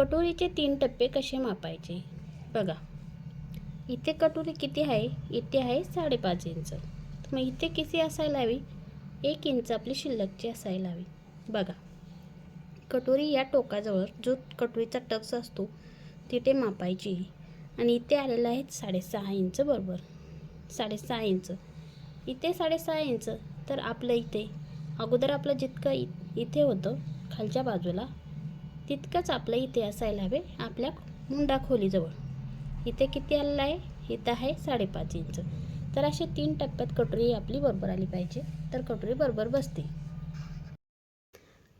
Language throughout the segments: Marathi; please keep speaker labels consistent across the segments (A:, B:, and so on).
A: कटोरीचे तीन टप्पे कसे मापायचे? बघा. इथे कटोरी किती आहे? इथे आहे साडेपाच इंच. मग इथे किती असायला हवी? एक इंच आपली शिल्लकची असायला हवी. बघा. कटोरी या टोकाजवळ जो कटोरीचा टक्स असतो तिथे मापायची. आणि इथे आलेलं आहे साडेसहा इंच बरोबर. साडेसहा इंच. इथे साडेसहा इंच. तर आपलं इथे. अगोदर आपलं जितकं इ इथे होतं खालच्या बाजूला तितकंच आपलं इथे असायला हवे. आपल्या मुंडा खोलीजवळ. इथे किती आलेलं आहे? इथं आहे साडेपाच इंच. तर असे तीन टप्प्यात कटोरी आपली बरोबर आली पाहिजे. तर कटोरी बरोबर बसते.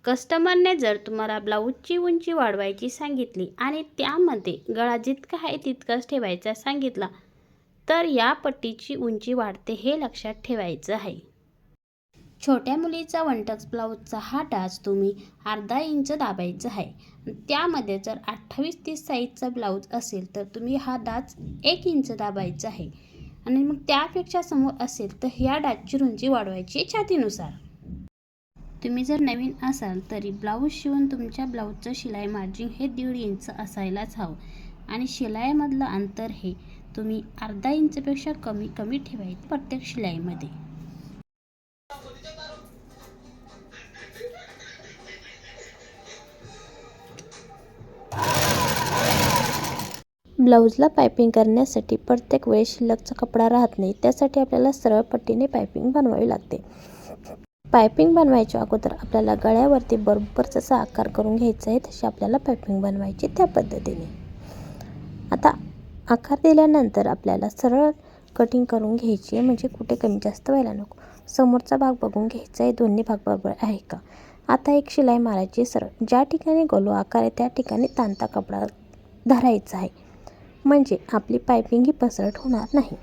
A: कस्टमरने जर तुम्हाला ब्लाऊजची उंची वाढवायची सांगितली आणि त्यामध्ये गळा जितका आहे तितकाच ठेवायचा सांगितला तर या पट्टीची उंची वाढते हे लक्षात ठेवायचं आहे. छोट्या मुलीचा वनटक्स ब्लाऊजचा हा डाच तुम्ही अर्धा इंच दाबायचा आहे. त्यामध्ये जर अठ्ठावीस तीस साईजचा ब्लाऊज असेल तर तुम्ही हा डाच एक इंच दाबायचा आहे. आणि मग त्यापेक्षा समोर असेल तर ह्या डाचची रुंदी वाढवायची छातीनुसार. तुम्ही जर नवीन असाल तरी ब्लाऊज शिवून तुमच्या ब्लाऊजचं शिलाई मार्जिन हे दीड इंच असायलाच हवं. आणि शिलाईमधलं अंतर हे तुम्ही अर्धा इंचपेक्षा कमी कमी ठेवायचं प्रत्येक शिलाईमध्ये.
B: ब्लाऊजला पायपिंग करण्यासाठी प्रत्येक वेळेस शिल्लकचा कपडा राहत नाही त्यासाठी आपल्याला सरळ पट्टीने पायपिंग बनवावी लागते. पायपिंग बनवायच्या अगोदर आपल्याला गळ्यावरती बरोबर जसा आकार करून घ्यायचा आहे तशी आपल्याला पायपिंग बनवायची त्या पद्धतीने. आता आकार दिल्यानंतर आपल्याला सरळ कटिंग करून घ्यायची आहे म्हणजे कुठे कमी जास्त व्हायला नको. समोरचा भाग बघून घ्यायचा आहे दोन्ही भाग बरोबर आहे का? आता एक शिलाई मारायची सरळ. ज्या ठिकाणी गोलो आकार आहे त्या ठिकाणी तांता कपडा धरायचा आहे. म्हणजे आपली पायपिंग ही पसरट होणार नाही.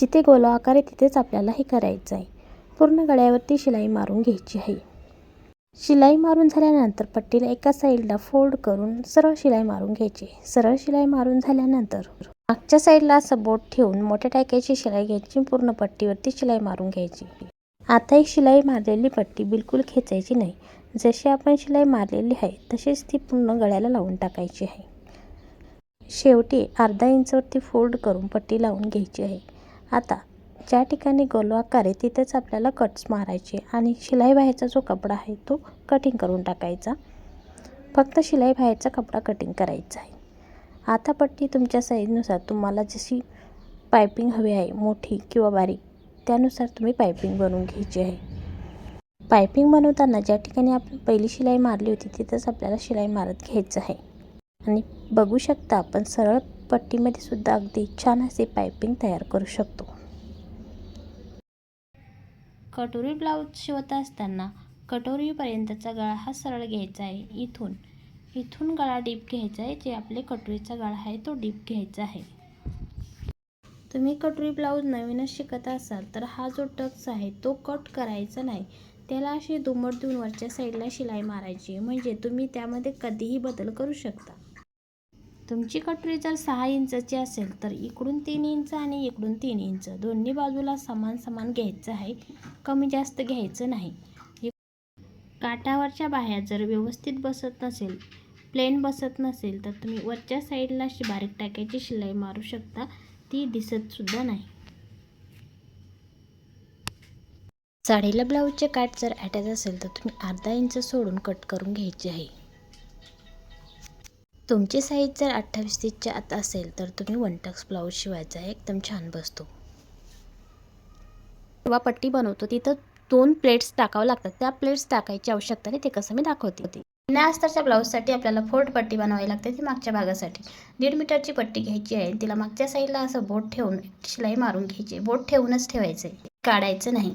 B: जिथे गोला आकार आहे तिथेच आपल्याला हे करायचं आहे. पूर्ण गळ्यावरती शिलाई मारून घ्यायची आहे. शिलाई मारून झाल्यानंतर पट्टीला एका साईडला फोल्ड करून सरळ शिलाई मारून घ्यायची सरळ शिलाई मारून झाल्यानंतर मागच्या साईडला असं बोट ठेवून मोठ्या टाक्याची शिलाई घ्यायची पूर्ण पट्टीवरती शिलाई मारून घ्यायची. आता एक शिलाई मारलेली पट्टी बिलकुल खेचायची नाही. जशी आपण शिलाई मारलेली आहे तशीच ती पूर्ण गळ्याला लावून टाकायची आहे. शेवटी अर्धा इंचवरती फोल्ड करून पट्टी लावून घ्यायची आहे. आता ज्या ठिकाणी गोल आकार आहे तिथेच आपल्याला कट्स मारायचे आणि शिलाई बाहेरचा जो कपडा आहे तो कटिंग करून टाकायचा. फक्त शिलाई बाहेरचा कपडा कटिंग करायचा आहे. आता पट्टी तुमच्या साईजनुसार तुम्हाला जशी पायपिंग हवी आहे मोठी किंवा बारीक त्यानुसार तुम्ही पायपिंग बनवून घ्यायची आहे. पायपिंग बनवताना ज्या ठिकाणी आपण पहिली शिलाई मारली होती तिथंच आपल्याला शिलाई मारत घ्यायचं आहे. आणि बघू शकता आपण सरळ पट्टीमध्ये सुद्धा अगदी छान असे पायपिंग तयार करू शकतो.
A: कटोरी ब्लाऊज शिवत असताना कटोरीपर्यंतचा गळा हा सरळ घ्यायचा आहे. इथून इथून गळा डीप घ्यायचा आहे जे आपले कटोरीचा गळा आहे तो डीप घ्यायचा आहे. तुम्ही कटोरी ब्लाऊज नवीनच शिकत असाल तर हा जो टक्स आहे तो कट करायचा नाही. त्याला अशी दुमट देऊन वरच्या साईडला शिलाई मारायची म्हणजे तुम्ही त्यामध्ये कधीही बदल करू शकता. तुमची कटोरी जर सहा इंचाची असेल तर इकडून तीन इंच आणि इकडून तीन इंच. दोन्ही बाजूला समान समान घ्यायचं आहे. कमी जास्त घ्यायचं नाही. काठावरच्या बाह्या जर व्यवस्थित बसत नसेल प्लेन बसत नसेल तर तुम्ही वरच्या साईडला अशी बारीक टाक्याची शिलाई मारू शकता. ती दिसतसुद्धा नाही.
B: साडीला ब्लाऊजचे काठ जर अटॅच असेल तर तुम्ही अर्धा इंच सोडून कट करून घ्यायचे आहे. तुमची साईज जर अठ्ठावीस तीसच्या आत असेल तर तुम्ही वन टक्स ब्लाऊज शिवायचा एकदम छान बसतो.
A: जेव्हा पट्टी बनवतो तिथं दोन प्लेट्स टाकावं लागतात. त्या प्लेट्स टाकायची आवश्यकता नाही ते कसं मी दाखवते. होती बिना अस्तरच्या ब्लाऊजसाठी आपल्याला फोल्ड पट्टी बनवावी लागते ती मागच्या भागासाठी. दीड मीटरची पट्टी घ्यायची आहे तिला मागच्या साईडला असं बोट ठेवून शिलाई मारून घ्यायची बोट ठेवूनच ठेवायचं आहे काढायचं नाही.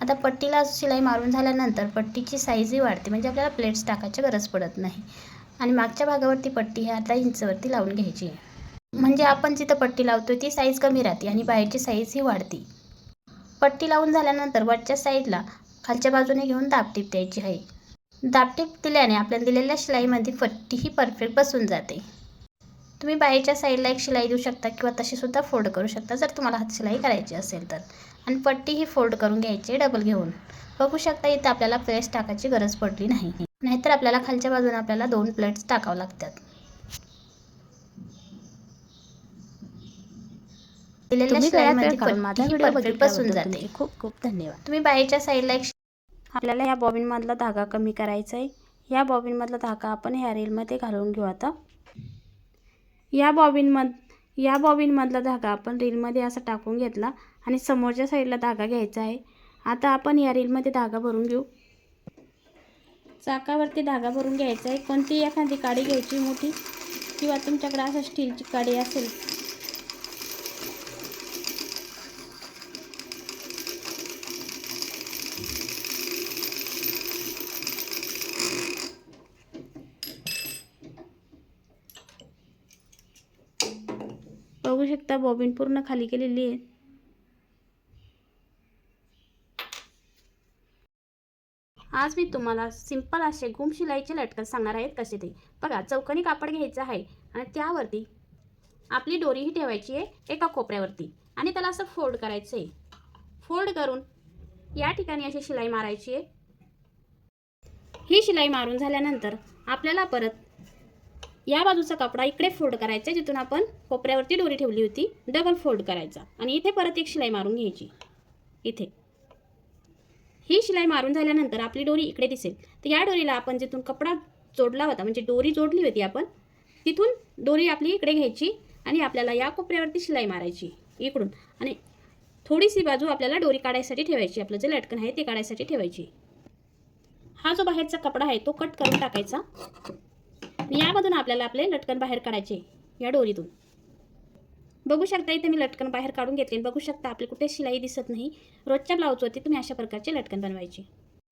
A: आता पट्टीला शिलाई मारून झाल्यानंतर पट्टीची साईजही वाढते म्हणजे आपल्याला प्लेट्स टाकायची गरज पडत नाही. आणि मागच्या भागावरती पट्टी ही अर्धा इंचवरती लावून घ्यायची. आहे म्हणजे आपण जिथं पट्टी लावतो ती साईज कमी राहते आणि बाहेरची साईज ही वाढते. पट्टी लावून झाल्यानंतर वरच्या साईडला खालच्या बाजूने घेऊन दाबटीप द्यायची आहे. दाबटीप दिल्याने आपल्याला दिलेल्या शिलाईमध्ये पट्टी ही परफेक्ट बसून जाते. तुम्ही बाहेरच्या साईडला एक शिलाई देऊ शकता किंवा तशीसुद्धा फोल्ड करू शकता जर तुम्हाला हात शिलाई करायची असेल तर. आणि पट्टी ही फोल्ड करून घ्यायची डबल घेऊन. बघू शकता इथं आपल्याला प्रेस टाकायची गरज पडली नाही.
B: नाहीतर आपल्याला खालच्या बाजूने आपल्याला दोन प्लेट्स टाकावं लागतात.
A: तुम्ही
B: बसून जाते.
A: खूप खूप धन्यवाद.
B: बाहेरच्या साईडला एक
A: आपल्याला या बॉबिनमधला धागा कमी करायचा आहे या बॉबिनमधला धागा आपण ह्या रीलमध्ये घालून घेऊ आता. या बॉबिनमध या बॉबिनमधला धागा आपण रीलमध्ये असा टाकून घेतला आणि समोरच्या साईडला धागा घ्यायचा आहे आता आपण या रीलमध्ये धागा भरून घेऊ. चाकावरती धागा भरून घ्यायचा आहे. कोणती एखादी काडी घ्यायची मोठी किंवा तुमच्याकडे असं स्टीलची काडी असेल? बघू शकता बॉबिन पूर्ण खाली केलेली आहे. आज मी तुम्हाला सिंपल असे गुम शिलाईचे लटकन सांगणार आहेत कसे ते. बघा चौकणी कापड घ्यायचं आहे आणि त्यावरती आपली दोरीही ठेवायची आहे एका कोपऱ्यावरती आणि त्याला असं फोल्ड करायचं आहे. फोल्ड करून या ठिकाणी अशी शिलाई मारायची आहे. ही शिलाई मारून झाल्यानंतर आपल्याला परत या बाजूचा कपडा इकडे फोल्ड करायचा आहे जिथून आपण कोपऱ्यावरती दोरी ठेवली होती डबल फोल्ड करायचा. आणि इथे परत एक शिलाई मारून घ्यायची. इथे. ही शिलाई मारून झाल्यानंतर आपली डोरी इकडे दिसेल. तर या डोरीला आपण जिथून कपडा जोडला होता म्हणजे डोरी जोडली होती आपण तिथून दोरी आपली इकडे घ्यायची आणि आपल्याला या कोपऱ्यावरती शिलाई मारायची इकडून. आणि थोडीशी बाजू आपल्याला डोरी काढायसाठी ठेवायची आपलं जे लटकन आहे ते काढायसाठी ठेवायची. हा जो बाहेरचा कपडा आहे तो कट करून टाकायचा. आणि यामधून आपल्याला आपले लटकन बाहेर काढायचे या डोरीतून. बघू शकता इथे मी लटकन बाहेर काढून घेतले बघू शकता आपली कुठे शिलाई दिसत नाही. रोजच्या ब्लाऊजवरती तुम्ही अशा प्रकारचे लटकन बनवायचे.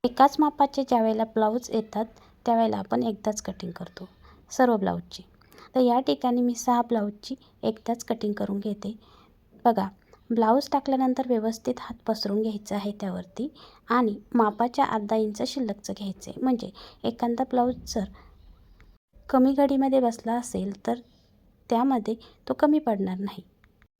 A: एकाच मापाचे ज्यावेळेला ब्लाऊज येतात त्यावेळेला आपण एकदाच कटिंग करतो. सर्व ब्लाऊजची तर या ठिकाणी मी सहा ब्लाऊजची एकदाच कटिंग करून घेते. बघा ब्लाऊज टाकल्यानंतर व्यवस्थित हात पसरून घ्यायचा आहे त्यावरती आणि मापाच्या अर्धा इंच शिल्लकचं घ्यायचं आहे म्हणजे एखादा ब्लाऊज जर कमी घडीमध्ये बसला असेल तर त्यामध्ये तो कमी पडणार नाही.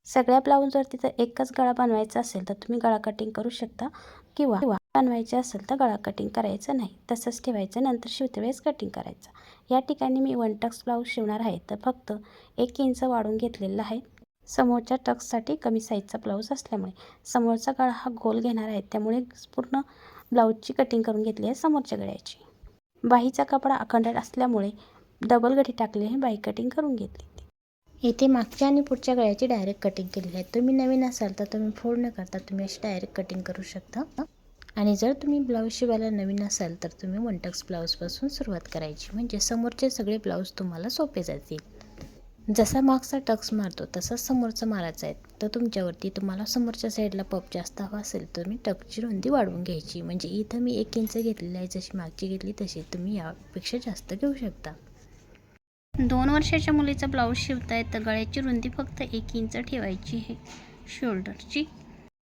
A: सगळ्या ब्लाऊजवर तिथं एकच गळा बनवायचा असेल तर तुम्ही गळा कटिंग करू शकता किंवा बनवायचे असेल तर गळा कटिंग करायचं नाही. तसंच ठेवायचं नंतर शिवते वेळेस कटिंग करायचं. या ठिकाणी मी वन टक्स ब्लाऊज शिवणार आहे. तर फक्त एक इंच वाढून घेतलेला आहे. समोरच्या टक्ससाठी कमी साईजचा ब्लाऊज असल्यामुळे समोरचा गळा हा गोल घेणार आहे. त्यामुळे पूर्ण ब्लाऊजची कटिंग करून घेतली आहे समोरच्या गळ्याची. बाहीचा कपडा अखंड असल्यामुळे डबल गठी टाकली आहे. बाई कटिंग करून घेतली.
B: इथे मागच्या आणि पुढच्या गळ्याची डायरेक्ट कटिंग केलेली आहे. तुम्ही नवीन असाल तर तुम्ही फोल्ड न करता तुम्ही अशी डायरेक्ट कटिंग करू शकता. आणि जर तुम्ही ब्लाऊज शिवायला नवीन असाल तर तुम्ही वन टक्स ब्लाऊजपासून सुरुवात करायची. म्हणजे समोरचे सगळे ब्लाऊज तुम्हाला सोपे जातील. जसा मागचा टक्स मारतो तसाच समोरचा मारायचा आहे. तर तुमच्यावरती तुम्हाला समोरच्या साईडला पप जास्त हवा असेल तर मी टकची रुंदी वाढवून घ्यायची. म्हणजे इथं मी एक इंच घेतलेली आहे जशी मागची घेतली तशी तुम्ही यापेक्षा जास्त घेऊ शकता. दोन वर्षाच्या मुलीचा ब्लाऊज शिवताय तर गळ्याची रुंदी फक्त एक इंच ठेवायची आहे. शोल्डरची